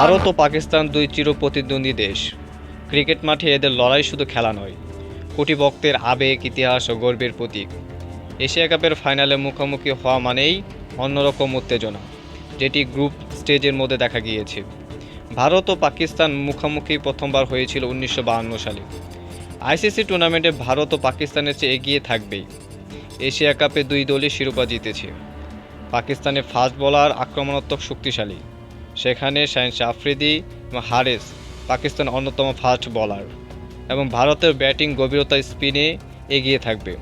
ভারত ও পাকিস্তান দুই চিরপ্রতিদ্বন্দ্বী দেশ। ক্রিকেট মাঠে এদের লড়াই শুধু খেলা নয়, কোটি ভক্তের আবেগ, ইতিহাস ও গর্বের প্রতীক। এশিয়া কাপের ফাইনালে মুখোমুখি হওয়া মানেই অন্যরকম উত্তেজনা, যেটি গ্রুপ স্টেজের মধ্যে দেখা গিয়েছে। ভারত ও পাকিস্তান মুখোমুখি প্রথমবার হয়েছিল উনিশশো সালে। আইসিসি টুর্নামেন্টে ভারত ও পাকিস্তানের চেয়ে এগিয়ে থাকবেই। এশিয়া কাপে দুই দলই শিরোপা জিতেছে। পাকিস্তানের ফাস্ট বোলার, আক্রমণাত্মক শক্তিশালী। সেখানে শাহিন আফ্রিদি এবং হারেস পাকিস্তান অন্যতম ফাস্ট বোলার। এবং ভারতের ব্যাটিং গভীরতা স্পিনে এগিয়ে থাকবে।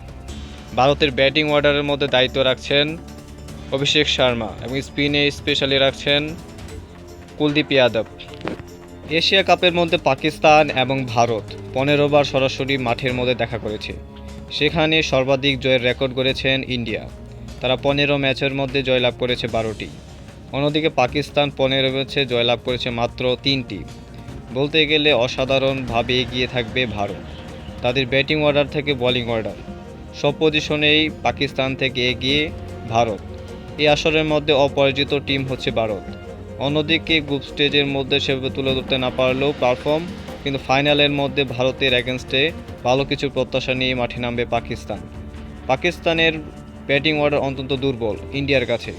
ভারতের ব্যাটিং অর্ডারের মধ্যে দায়িত্ব রাখছেন অভিষেক শর্মা এবং স্পিনে স্পেশালি রাখছেন কুলদীপ যাদব। এশিয়া কাপের মধ্যে পাকিস্তান এবং ভারত পনেরো বার সরাসরি মাঠের মধ্যে দেখা করেছে। সেখানে সর্বাধিক জয়ের রেকর্ড করেছেন ইন্ডিয়া। তারা পনেরো ম্যাচের মধ্যে জয়লাভ করেছে বারোটি। অন্যদিকে পাকিস্তান পনেরো ম্যাচে জয়লাভ করেছে মাত্র তিনটি। বলতে গেলে অসাধারণভাবে এগিয়ে থাকবে ভারত। তাদের ব্যাটিং অর্ডার থেকে বোলিং অর্ডার। সব পজিশনেই পাকিস্তান থেকে এগিয়ে ভারত। এই আসরের মধ্যে অপরাজিত টিম হচ্ছে ভারত। অন্যদিকে গ্রুপ স্টেজের মধ্যে সেভাবে তুলে ধরতে না পারলেও পারফর্ম কিন্তু ফাইনালের মধ্যে ভারতের অ্যাগেনস্টে ভালো কিছু প্রত্যাশা নিয়ে মাঠে নামবে পাকিস্তান। পাকিস্তানের ব্যাটিং অর্ডার অত্যন্ত দুর্বল ইন্ডিয়ার কাছে।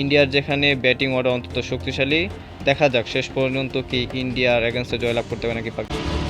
ইন্ডিয়ার যেখানে ব্যাটিং অর্ডার অন্তত শক্তিশালী, দেখা যাক শেষ পর্যন্ত কি ইন্ডিয়ার অ্যাগেনস্টে জয়লাভ করতে পারে নাকি পাকিস্তান